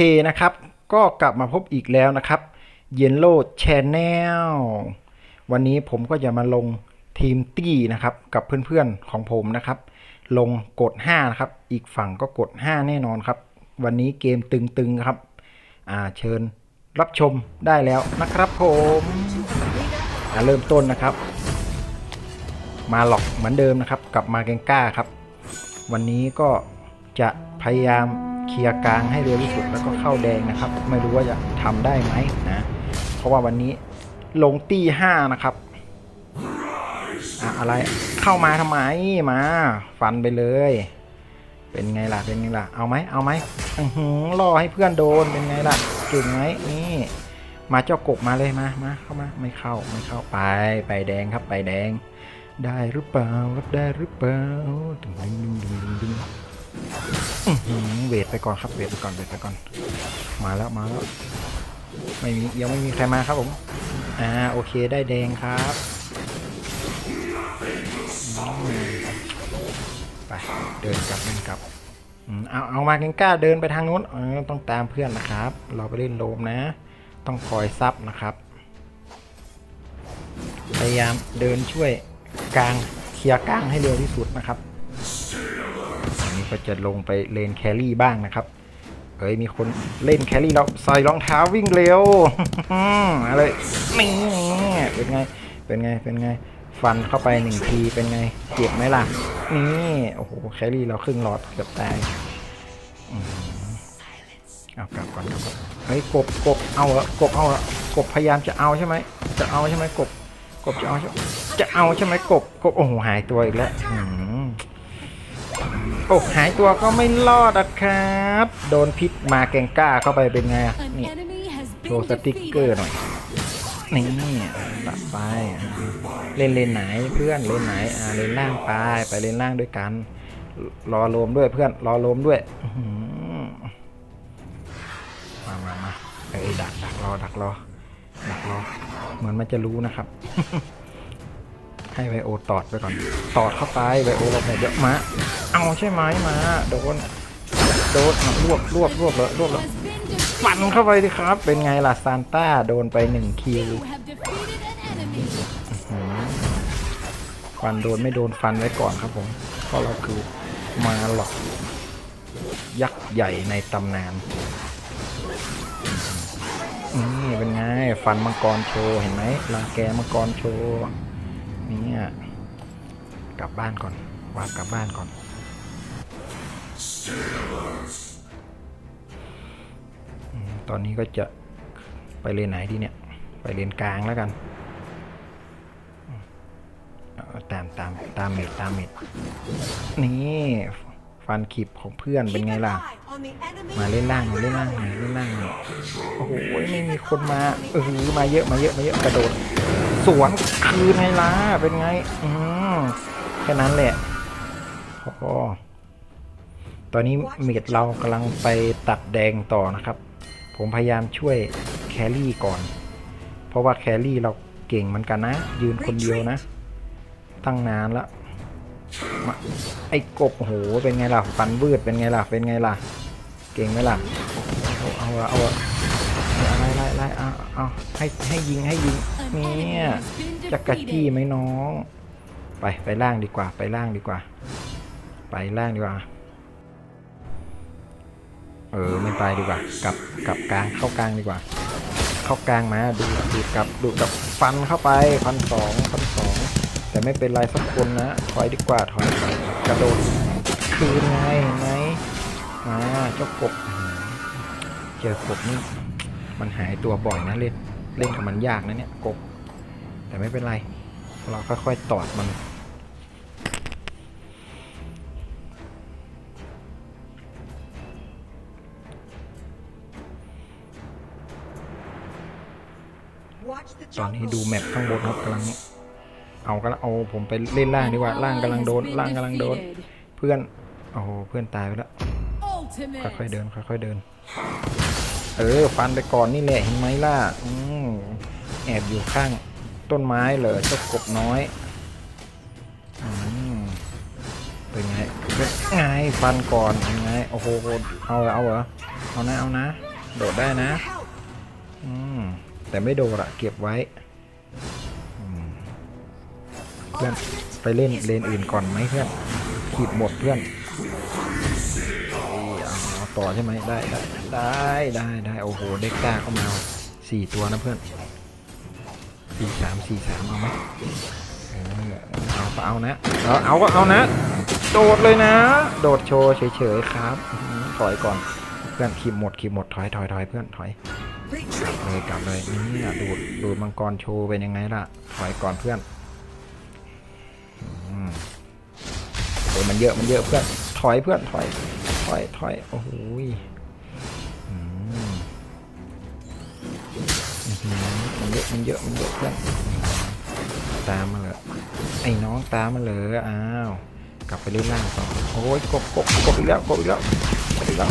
เคนะครับ ก็กลับมาพบอีกแล้วนะครับเยนโ w ชนแนลวันนี้ผมก็จะมาลงทีมตี้นะครับ กับเพื่อนๆของผมนะครับ ลงกด 5 นะครับ อีกฝั่งก็กด 5 แน่นอนครับ วันนี้เกมตึงๆครับ อ่าเชิญรับชมได้แล้วนะครับผมเริ่มต้นนะครับ มาหลอกเหมือนเดิมนะครับ กลับมาเกงก้าครับ วันนี้ก็จะพยายาม เคลียร์กลางให้เร็วที่สุดแล้วก็เข้าแดงนะครับ ไม่รู้ว่าจะทำได้ไหมนะ เพราะว่าวันนี้ลงตีห้านะครับอะอะไรเข้ามาทำไมมา ฟันไปเลย เป็นไงล่ะเป็นไงล่ะเอาไหมเอาไหมอื้ออล่อให้เพื่อนโดนเป็นไงล่ะเก่งไหมนี่มาเจ้ากบมาเลยมามาเข้ามาไม่เข้าไม่เข้าไปไปแดงครับไปแดง ได้หรือเปล่ารับได้หรือเปล่าดึงดึงดึงดึง เวทไปก่อนครับเวทไปก่อนเวทไปก่อน มาแล้วมาแล้วไม่มียังไม่มีใครมาครับผม อ่าโอเคได้แดงครับไปเดินกลับเดินกลับอืมเอาเอามาเกงกล้าเดินไปทางนู้นต้องตามเพื่อนนะครับ เราไปเล่นโลมนะ ต้องคอยซับนะครับ พยายามเดินช่วยกลางเคลียร์กลางให้เร็วที่สุดนะครับ ก็จะลงไปเลนแครี่บ้างนะครับเอ้ยมีคนเล่นแครี่แล้วใส่รองเท้าวิ่งเร็วอะไรนี่เป็นไงเป็นไงเป็นไง ฟันเข้าไปหนึ่งทีเป็นไงเจ็บไหมล่ะนี่โอ้โหแครี่เราครึ่งหลอดเกือบตายเอากลับก่อนกลับก่อนเฮ้ยกบกบเอาเหรอกบเอาเหรอกบพยายามจะเอาใช่ไหมจะเอาใช่ไหมกบกบจะเอาจะเอาใช่ไหมกบกบโอ้โหหายตัวอีกแล้วอืม โอ้หายตัวก็ไม่รอดอะครับ โดนพิษมาแกงก้าเข้าไปเป็นไงอะนี่โชว์สติ๊กเกอร์หน่อย นี่ตัดไป เล่นเลนไหนเพื่อนเล่นไหน อ่าเลนล่างไป ไปเลนล่างด้วยกัน รอโลมด้วยเพื่อน รอโลมด้วยมามามาเอ้ยดักดักรอดักรอดักรอ เหมือนมันจะรู้นะครับ ให้ไวโอตอดไปก่อน ตอดเข้าไปไวโอเราเดี๋ยวมาเอาใช่ไหมมาโดนโดนรวบรวบรวบเลยรวบเลยฟันเข้าไปดิครับ เป็นไงล่ะซานต้าโดนไปหนึ่งคิวฟันโดนไม่โดนฟันไว้ก่อนครับผมเพราะเราคือมาหลอกยักษ์ใหญ่ในตำนานนี่เป็นไง ฟันมังกรโชว์ เห็นไหมรังแกมังกรโชว์ เนี่ยกลับบ้านก่อนวาดกลับบ้านก่อนอืมตอนนี้ก็จะไปเลนไหนดีเนี่ย ไปเลนกลางแล้วกันอืมเอาตามตามตามเมดตามเมดนี่ฟันขีบของเพื่อนเป็นไงล่ะ มาเล่นล่างมาเล่นล่างหน่อยเล่นล่างหน่อยโอ้โหไม่มีคนมาเออมาเยอะมาเยอะมาเยอะกระโดด สวนคืนไงล่ะเป็นไง อืมแค่นั้นแหละพอตอนนี้เมดเรากำลังไปตัดแดงต่อนะครับ ผมพยายามช่วยแครี่ก่อน เพราะว่าแครี่เราเก่งเหมือนกันนะ ยืนคนเดียวนะ ตั้งนานแล้วมาไอ้กบโหเป็นไงล่ะฟันวืดเป็นไงล่ะเป็นไงล่ะ เก่งไหมล่ะ เอาเอาเอาเอา เอาเอาให้ให้ยิงให้ยิงเนี่ยจักกะจี้ไหมน้อง ไปไปล่างดีกว่า ไปล่างดีกว่า ไปล่างดีกว่า เออไม่ไปดีกว่ากลับกลับกลางเข้ากลางดีกว่า เข้ากลางมาดูดูกับดูกับฟันเข้าไปฟันสองฟันสองแต่ไม่เป็นไรสักคนนะถอยดีกว่าถอยกระโดดคืนไงเห็นไหมมาเจ้ากบเจอกบนี่ มันหายตัวบ่อยนะเล่นเล่นกับมันยากนะเนี่ยกบ แต่ไม่เป็นไร เราค่อยๆตอดมัน ตอนนี้ดูแมปข้างบนครับกำลังเอาก็เอาผมไปเล่นล่างดีกว่าล่างกำลังโดนล่างกำลังโดน เพื่อนโอ้โหเพื่อนตายไปแล้วค่อยๆเดินค่อยๆเดิน เออฟันไปก่อนนี่แหละเห็นไหมล่ะอืมแอบอยู่ข้างต้นไม้เลยเจ้ากบน้อยอืมเป็นไงเป็นไงฟันก่อนเป็นไงโอ้โหเอาเหรอเอาเหรอเอานะเอานะ โดดได้นะอืมแต่ไม่โดดอะเก็บไว้เพื่อนไปเล่นเลนอื่นก่อนไหมเพื่อนขีดหมดเพื่อน ต่อใช่ไหมได้ได้ได้ได้ได้โอ้โหเด็กต้าเข้ามาสี่ตัวนะเพื่อนสี่สามสี่สามเอาไหมเอาก็เอานะเอาเอาก็เอานะ โดดเลยนะ โดดโชว์เฉยๆครับถอยก่อนเพื่อนขีดหมดขีดหมดถอยถอยถอยเพื่อนถอยเลยกลับเลยนี่ดูดดูดมังกรโชว์เป็นยังไงล่ะถอยก่อนเพื่อนอืมโอ้มันเยอะมันเยอะเพื่อนถอยเพื่อนถอย อยถอยโอ้โหมันเยอะมันเยอะมันเยอะเพื่อนตามมาเลยไอ้น้องตามมาเลยอ้าวกลับไปเล่นล่างต่อโอ้ยกบกบกบอีกแล้วกบอีกแล้วกบอีกแล้ว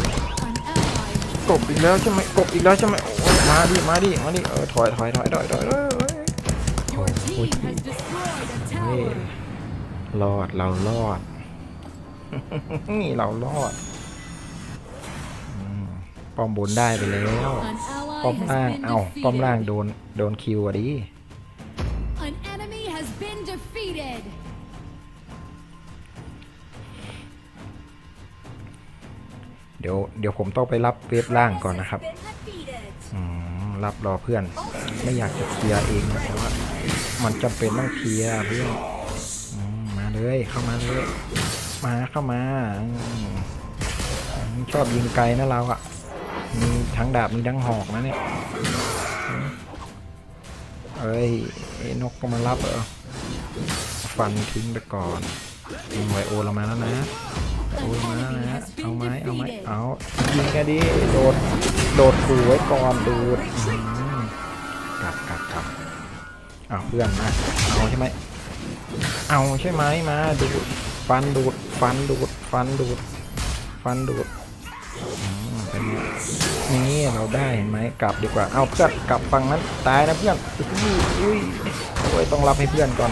กบอีกแล้วใช่ไหมกบอีกแล้วใช่ไหมโอ้ยมาดิมาดิมาดิเออถอยถอยถอยถอยถอยถอยถอย Your team has destroyed a เฮ้ยรอดเรารอดนี่เรารอด ป้อมบนได้ไปแล้ว An ป้อ ally มล่าง has เอ้า been ป้อมล่าง defeated. โดนโดนคิวอะดิ An enemy has been defeated. เดี๋ยวเดี๋ยวผมต้องไปรับเวฟล่างก่อนนะครับอืมรับรอเพื่อน ไม่อยากจะเคลียร์เองนะแต่ว่ามันจำเป็นต้องเคลียร์เพื่อนอืมมาเลยเข้ามาเลย มาเข้ามาอืมอืมชอบยิงไกลนะเราอะ่ะ มีทั้งดาบมีทั้งหอกนะเนี่ยเอ้ยไอ้นกก็มารับเหรอฟันทิ้งไปก่อนยิงไวโอเรามาแล้วนะโอ้ยมาแล้วนะเอาไหมเอาไหมเอายิงกันดิโดดโดดขู่ไว้ก่อนดูดกลับกลับกลับเอาเพื่อนมาเอาใช่ไหมเอาใช่ไหมมาดูดฟันดูดฟันดูดฟันดูดฟันดูด เป็นนี่เราได้เห็นไหมกลับดีกว่า เอาเพื่อนกลับฝั่งนั้นตายนะเพื่อนอุ้ยอุ้ยโอ้ยต้องรับให้เพื่อนก่อน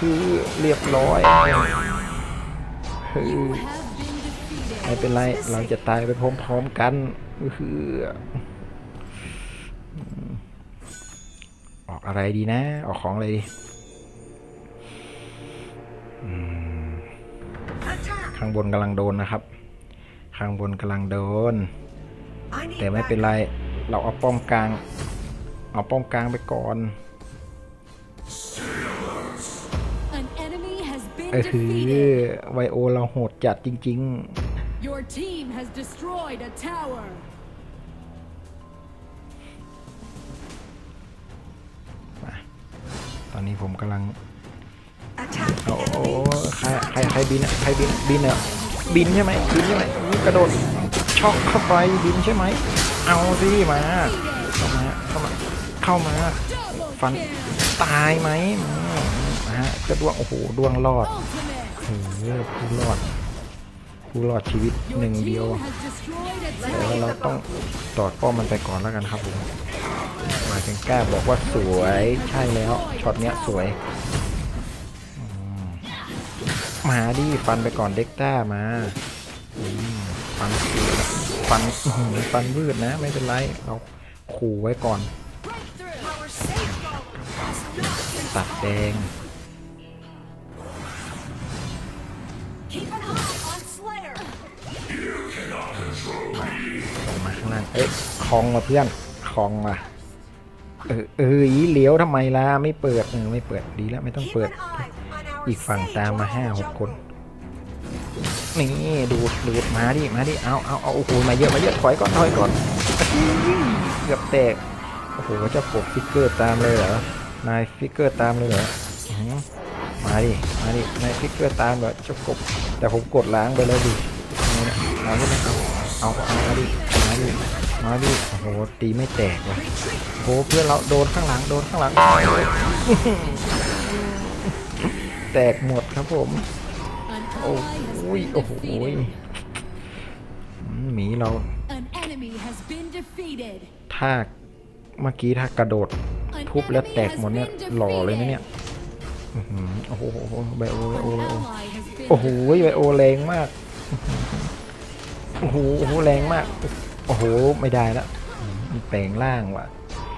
คือเรียบร้อยไม่เป็นไรเราจะตายไปพร้อมๆกันคือออกอะไรดีนะ ออกของอะไรดีข้างบนกำลังโดนนะครับ ข้างบนกำลังโดน แต่ไม่เป็นไร เราเอาป้อมกลาง เอาป้อมกลางไปก่อน An enemy has been เออคือ defeated. ไวโอเราโหดจัดจริง Your team has destroyed a tower. ๆมาตอนนี้ผมกำลัง โอ้โหใคร ใคร ใครบินอะใครบิน บินอะ บินใช่ไหมบินใช่ไหมกระโดดช็อกเข้าไปบินใช่ไหมเอาสิมาเข้ามาเข้ามาเข้ามาฟันตายไหมอืมนะฮะกระดวงโอ้โหดวงรอด Ultimate. โอ้โหผู้รอดผู้รอดชีวิตหนึ่งเดียวแต่ว่าเราต้องตอดป้อมมันไปก่อนแล้วกันครับผมมายถึงกล้าบอกว่าสวยใช่แล้วช็อตเนี้ยสวย มาดิฟันไปก่อนเด็กต้ามาฟันฟันอื้อหือฟันวืดนะ ไม่เป็นไรเราขู่ไว้ก่อน ตัดแดงมาข้างล่างเอ๊ะคลองมาเพื่อนคลองมาเออเอออีเหลียวทำไมล่ะไม่เปิดเออไม่เปิดดีแล้วไม่ต้องเปิด อีกฝั่งตามมาห้าหกคน นี่ดูดดูดมาดิมาดิเอาเอาเอาโอ้โหมาเยอะมาเยอะถอยก่อนถอยก่อนเกือบแตกโอ้โหเจ้ากบฟิกเกอร์ตามเลยเหรอนายฟิกเกอร์ตามเลยเหรอมาดิมาดินายฟิกเกอร์ตามเหรอเจ้ากบแต่ผมกดล้างไปแล้วดินี่นะเอาใช่ไหมเอาเอาเอามาดิมาดิมาดิโอ้โหตีไม่แตกว่ะโอ้เพื่อนเราโดนข้างหลังโดนข้างหลัง แตกหมดครับผม An โอ้ ally has ย been โอ้โห defeated. อืมหมีเรา An enemy has been defeated. ถ้าเมื่อกี้ถ้ากระโดด An ทุบแล้ว enemy แตกหมด has เนี่ย been หล่อเลยนะเนี่ย defeated. อื้อหือโอ้โหโอ้โหไบโอไบ An โอไบโอ ally has been โอ้โหไบโอแรงมากโอ้โหโอ้โหแรงมากโอ้โหไม่ได้ละมันแปลงร่างว่ะ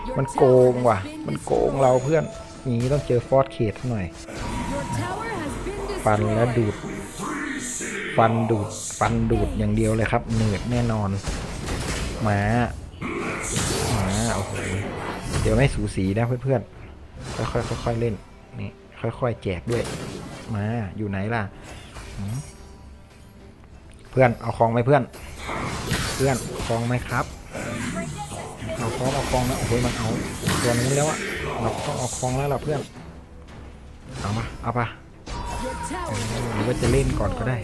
Your มันโกง tower ว่ะ has been มันโกงเราเพื่อนอย่างนี้ต้องเจอฟอร์สเคทหน่อย ฟันแล้วดูด ฟันดูด ฟันดูดอย่างเดียวเลยครับเหนืดแน่นอนหมาหมาโอ้โหเดี๋ยวไม่สูสีนะเพื่อนๆค่อยๆค่อยๆเล่นนี่ค่อยๆแจกด้วยหมาอยู่ไหนล่ะเพื่อนเอาคลองไหมเพื่อน เพื่อนคลองไหมครับเอาคลองเอาคลองแล้วโอ้โหมันเอาตัวนี้แล้วอะเราต้องเอาคลองแล้วล่ะเพื่อน เอามาเอาปะ Your tower หรือว่าจะเล่นก่อนก็ได้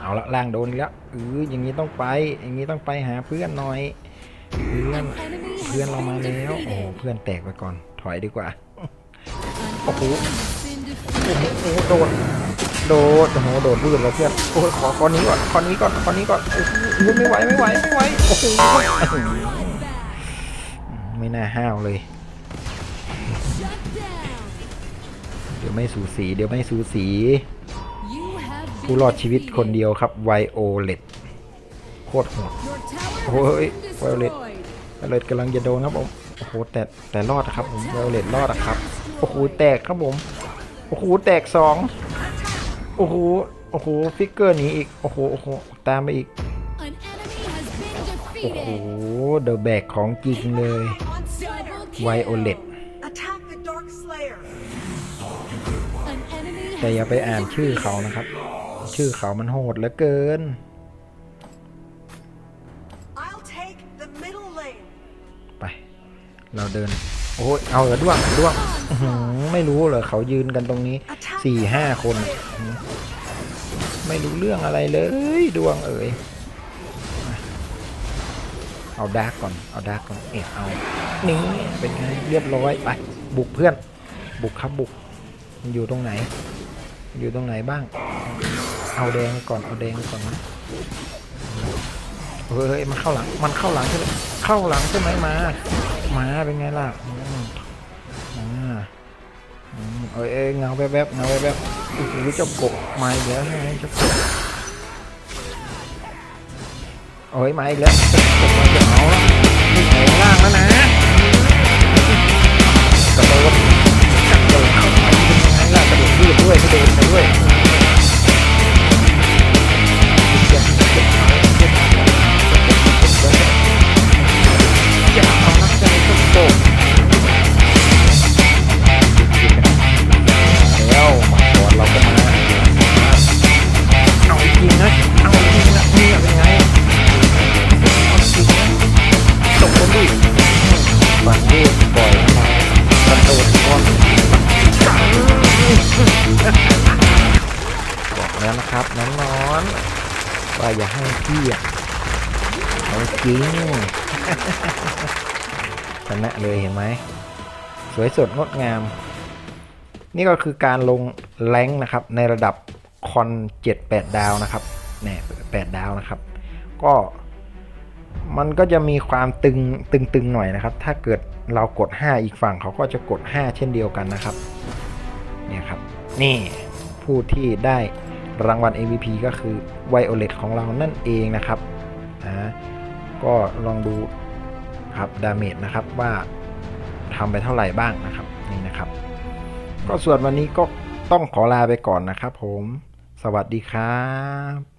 เอาละล่างโดนอีกแล้วเอออย่างนี้ต้องไป อย่างนี้ต้องไปหาเพื่อนหน่อย เพื่อน enemy เพื่อน has เรามา been แล้วโอ้ defeated. เพื่อนแตกไปก่อนถอยดีกว่า An Oh. enemy has been โอ้โห defeated. โอ้โหโดดโดดโอ้โหโดดพื้นเราเพื่อนโอ้ยขอข้อนี้ก่อนข้อนี้ก่อนข้อนี้ก่อนโอ้โหไม่ไหวไม่ไหวไม่ไหวโอ้โห Bloodbath. ไม่น่าห้าวเลย Shut down. เดี๋ยวไม่สูสี เดี๋ยวไม่สูสี ผู้รอดชีวิตคนเดียวครับไวโอเลตโคตรโหดโอ้ย has been Violet destroyed. เลยกำลังจะโดนครับผมโอ้โหแต่แต่รอดครับผมไวโอเลตรอดครับโอ้โหแตกครับผมโอ้โหแตกสองโอ้โหโอ้โหฟิกเกอร์หนีอีกโอ้โหโอ้โหตามไปอีกโอ้โหเดอะแบกของจริงเลยไวโอเลต แต่อย่า has ไปอ่าน been ชื่อเขา defeated. นะครับ ชื่อเขามันโหดเหลือเกิน I'll take the middle lane. ไป เราเดิน โอ้ยเอาเหรอด้วงด้วงอื้อหือไม่รู้เหรอเขายืนกันตรงนี้สี่ห้าคนอื้อหือไม่รู้เรื่องอะไรเลยดวงเอ๋ยเอาดาร์กก่อน เอาดาร์กก่อน เอ๊ะเอา นี่เป็นไง เรียบร้อย ไป บุกเพื่อน บุกครับบุกมันอยู่ตรงไหน อยู่ตรงไหนบ้าง เอาแดงก่อนเอาแดงก่อนนะเฮ้ยมันเข้าหลัง มันเข้าหลังใช่ไหมเข้าหลังใช่ไหมมามาเป็นไงล่ะมาเอ้ยเงาแวบๆเงาแวบๆโอ้โหเจ้ากบมาอีกแล้วใช่ไหมเจ้ากบโอ้ยมาอีกแล้วเจ้ากบมาจะเอาแล้วนี่แข็งล่างแล้วนะกระโดดกระโดดเข้าไปเป็นยังไงล่ะกระโดดยืดด้วยกระโดด ฟันดูดปล่อยมากระโดดก้อนบอกแล้วนะครับน้องนอนว่าอย่าให้พี่อะเอาจริงชนะเลยเห็นไหม สวยสดงดงาม นี่ก็คือการลงแรงนะครับ ในระดับคอน7 8 ดาวนะครับเนี่ย8ดาวนะครับ ก็ มันก็จะมีความตึงตึงตึงหน่อยนะครับ ถ้าเกิดเรากด 5 อีกฝั่งเขาก็จะกด 5 เช่นเดียวกันนะครับเนี่ยครับ นี่ผู้ที่ได้รางวัล MVP ก็คือ Violet ของเรานั่นเองนะครับนะก็ลองดูครับดาเมจนะครับว่าทำไปเท่าไหร่บ้างนะครับนี่นะครับ ก็ส่วนวันนี้ก็ต้องขอลาไปก่อนนะครับผม สวัสดีครับ